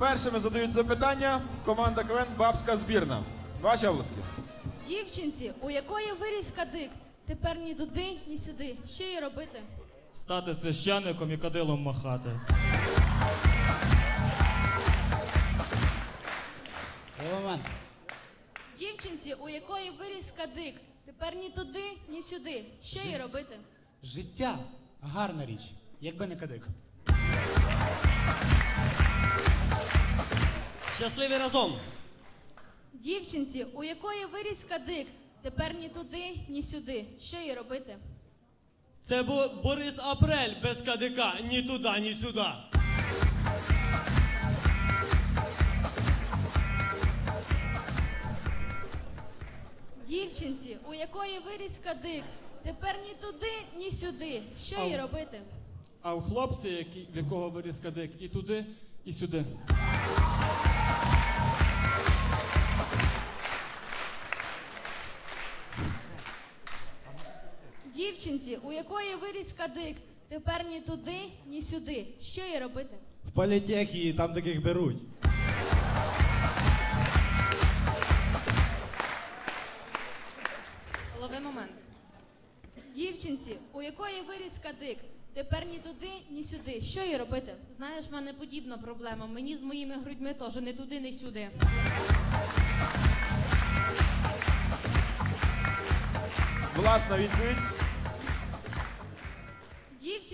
Першими задають запитання команда КВН Бабська збірна. Ваші обласки. Дівчинці, у якої виріс кадик, тепер ні туди, ні сюди. Що їй робити? Стати священником і кадилом махати. Момент. Дівчинці, у якої виріс кадик, тепер ні туди, ні сюди. Що їй робити? Життя гарна річ, якби не кадик. Щасливі разом. Дівчинці, у якої виріс кадик, тепер ні туди, ні сюди. Що їй робити? Це Бо- Борис Апрель без кадика. Ні туди, ні сюди. Дівчинці, у якої виріс кадик, тепер ні туди, ні сюди. Що їй робити? А у хлопця, який, в якого виріс кадик, і туди, і сюди. Дівчинці, у якої виріс кадик, тепер ні туди, ні сюди. Що їй робити? В політехії там таких беруть. Лови момент. Дівчинці, у якої виріс кадик, тепер ні туди, ні сюди. Що їй робити? Знаєш, в мене подібна проблема. Мені з моїми грудьми теж не туди, не сюди. Власна відповідь.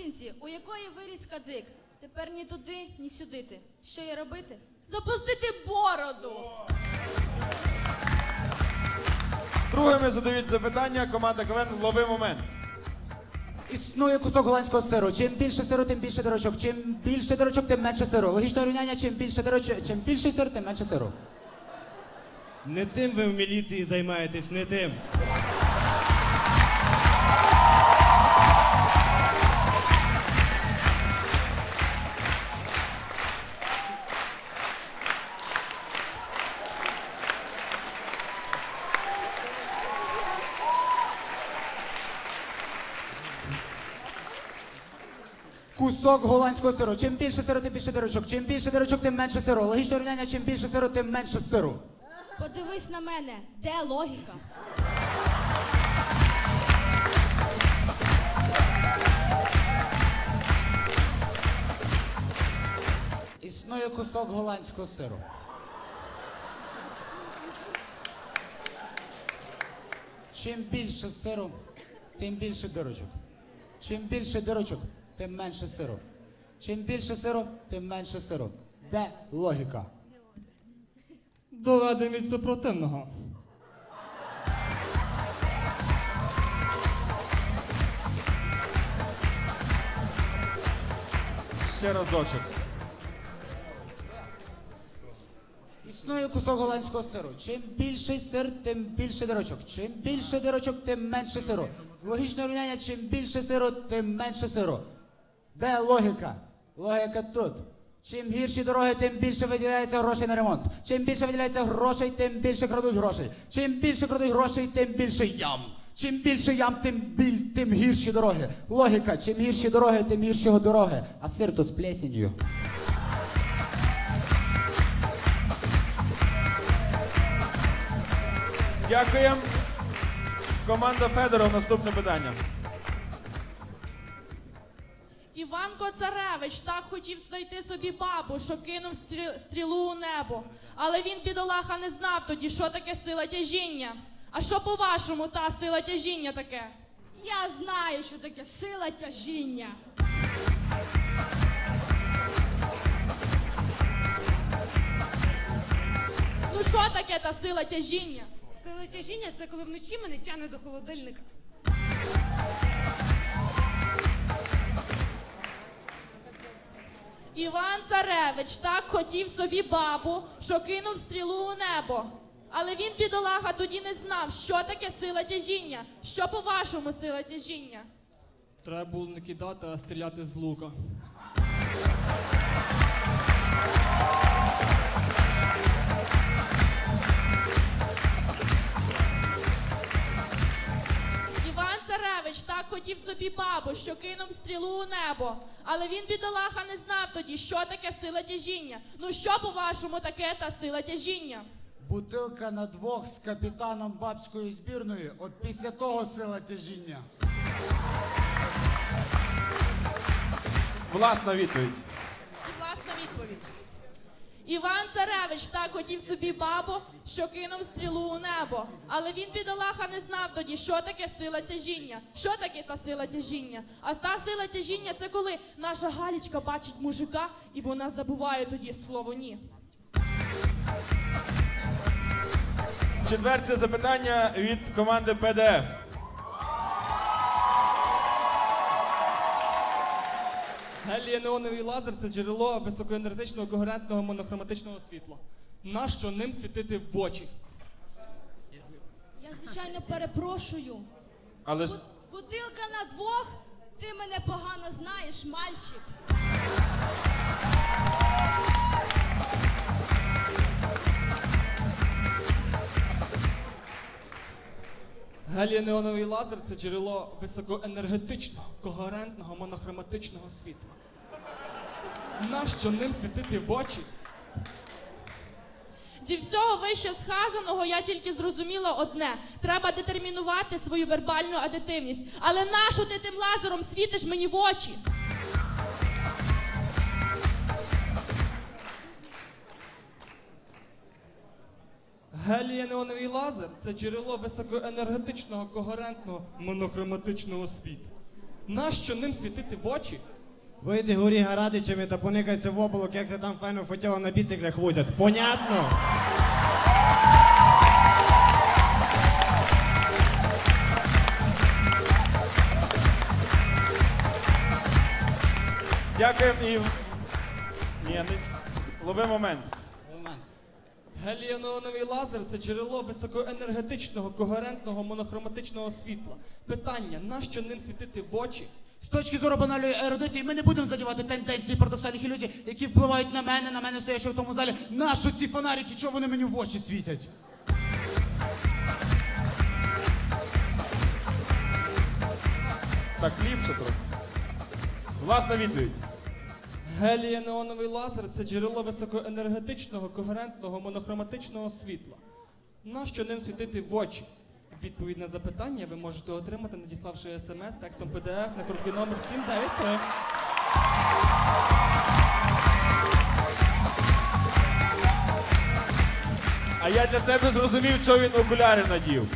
Дівчинці, у якої виріс кадик, тепер ні туди, ні сюди. ти. Що їй робити? Запустити бороду! Другими задають запитання команда КВН Лови момент. Існує кусок голландського сиру. Чим більше сиру, тим більше дирочок. Чим більше дирочок, тим менше сиру. Логічне рівняння, чим більше дирочок, чим більший сир, тим менше сиру. Не тим ви в міліції займаєтесь, не тим. Кусок голландського сиру. Чим більше сиру, тим більше дирочок. Чим більше дирочок, тим менше сиру. Логічне рівняння, чим більше сиру, тим менше сиру. Подивись на мене, де логіка? Існує кусок голландського сиру. Чим більше сиру, тим більше дирочок. Чим більше дирочок, тим менше сиру. Чим більше сиру, тим менше сиру. Де логіка? Доведемо від супротивного. Ще разочок. Існує кусок голландського сиру. Чим більший сир, тим більше дирочок. Чим більше дирочок, тим менше сиру. Логічне рівняння, чим більше сиру, тим менше сиру. Де логіка? Логіка тут. Чим гірші дороги, тим більше виділяється грошей на ремонт. Чим більше виділяється грошей, тим більше крадуть грошей. Чим більше крадуть грошей, тим більше ям. Чим більше ям, тим біль, тим гірші дороги. Логіка, чим гірші дороги, тим гірші дороги. А сир то з плесенью. Дякуємо. Команда Федоров, наступне питання. Іванко Царевич так хотів знайти собі бабу, що кинув стрілу у небо. Але він, бідолаха, не знав тоді, що таке сила тяжіння. А що по-вашому та сила тяжіння таке? Я знаю, що таке сила тяжіння. Ну що таке та сила тяжіння? Сила тяжіння це коли вночі мене тягне до холодильника. Іван Царевич так хотів собі бабу, що кинув стрілу у небо. Але він, бідолага, тоді не знав, що таке сила тяжіння. Що по-вашому сила тяжіння? Треба було не кидати, а стріляти з лука. Хотів собі бабу, що кинув стрілу у небо. Але він, бідолаха, не знав тоді, що таке сила тяжіння. Ну що, по-вашому, таке та сила тяжіння? Бутилка на двох з капітаном бабської збірної. От після того сила тяжіння. Власна відповідь. Іван Царевич так хотів собі бабу, що кинув стрілу у небо. Але він, бідолаха, не знав тоді, що таке сила тяжіння. Що таке та сила тяжіння? А та сила тяжіння це коли наша Галічка бачить мужика, і вона забуває тоді слово ні. Четверте запитання від команди ПДФ. Гелієнеоновий лазер це джерело високоенергетичного когерентного монохроматичного світла. Нащо ним світити в очі? Я, звичайно, перепрошую. Але ж Бу- Бутилка на двох? Ти мене погано знаєш, мальчик. Гелієнеоновий лазер це джерело високоенергетичного, когерентного монохроматичного світла. Нащо ним світити в очі? Зі всього вище сказаного я тільки зрозуміла одне: треба детермінувати свою вербальну адитивність. Але нащо ти тим лазером світиш мені в очі? Гелієнеоновий лазер це джерело високоенергетичного, когерентного, монохроматичного світла. Нащо ним світити в очі? Вийди горі Гарадичами та поникайся в оболок, як це там файно фотіло на біциклях возять. Понятно? дякуємо і. Ні, не... лови. Момент. Гелієнеоновий лазер це джерело високоенергетичного, когерентного, монохроматичного світла. Питання: нащо ним світити в очі? З точки зору банальної ерудиції, ми не будемо задівати тенденції парадоксальних ілюзій, які впливають на мене, на мене стоячи в тому залі. Нащо ці фонарики, чого вони мені в очі світять? Так, ліпше трохи. Власна відповідь. Гелієнеоновий лазер це джерело високоенергетичного, когерентного, монохроматичного світла. Нащо ним світити в очі? Відповідь на запитання ви можете отримати, надіславши смс текстом PDF на короткий номер 793. А я для себе зрозумів, чого він окуляри надів.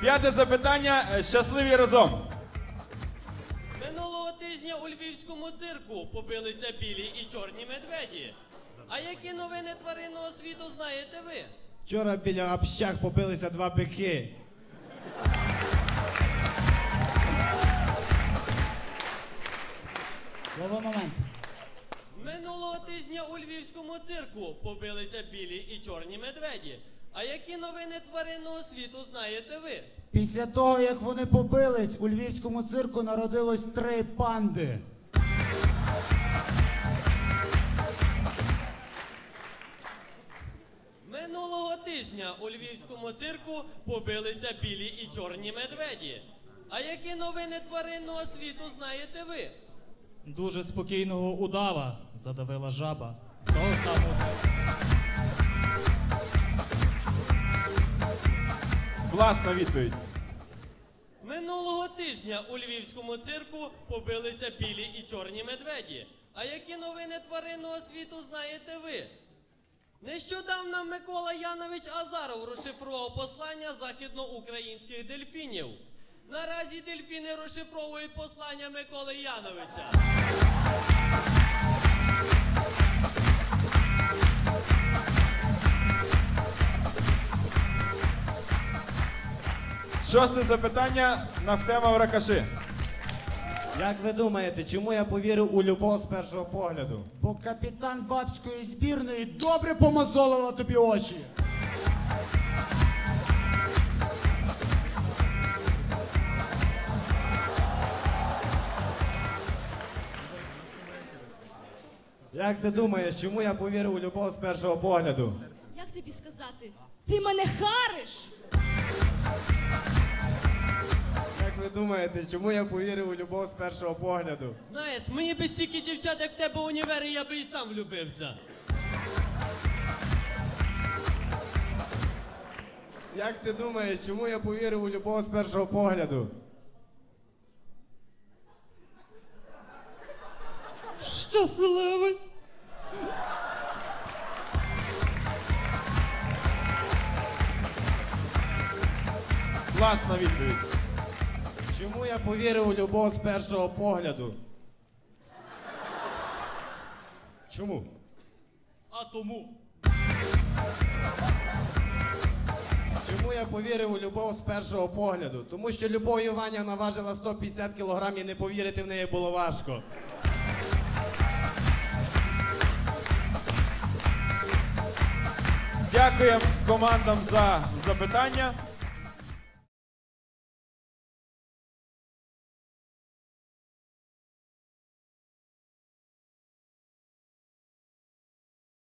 П'яте запитання. Щасливі разом. Тижня у львівському цирку побилися білі і чорні медведі. А які новини тваринного світу знаєте ви? Вчора біля общак побилися два бики. Лови момент. Минулого тижня у львівському цирку побилися білі і чорні медведі. А які новини тваринного світу знаєте ви? Після того, як вони побились, у львівському цирку народилось три панди. Минулого тижня у львівському цирку побилися білі і чорні медведі. А які новини тваринного світу знаєте ви? Дуже спокійного удава задавила жаба. Того самого. Власна відповідь. Минулого тижня у львівському цирку побилися білі і чорні медведі. А які новини тваринного світу знаєте ви? Нещодавно Микола Янович Азаров розшифрував послання західноукраїнських дельфінів. Наразі дельфіни розшифровують послання Миколи Яновича. Шосте запитання. Нафтема в ракаши. Як ви думаєте, чому я повірив у любов з першого погляду? Бо капітан бабської збірної добре помазолила тобі очі. Як ти думаєш, чому я повірив у любов з першого погляду? Як тобі сказати? Ти мене хариш? Ви думаєте, чому я повірив у любов з першого погляду? Знаєш, мені би стільки дівчат, як в тебе в універі, я би і сам влюбився. Як ти думаєш, чому я повірив у любов з першого погляду? Щасливий. Класна відповідь. Чому я повірив у любов з першого погляду? Чому? А тому. Чому я повірив у любов з першого погляду? Тому що Любов Іванівна важила 150 кілограм і не повірити в неї було важко. Дякуємо командам за запитання.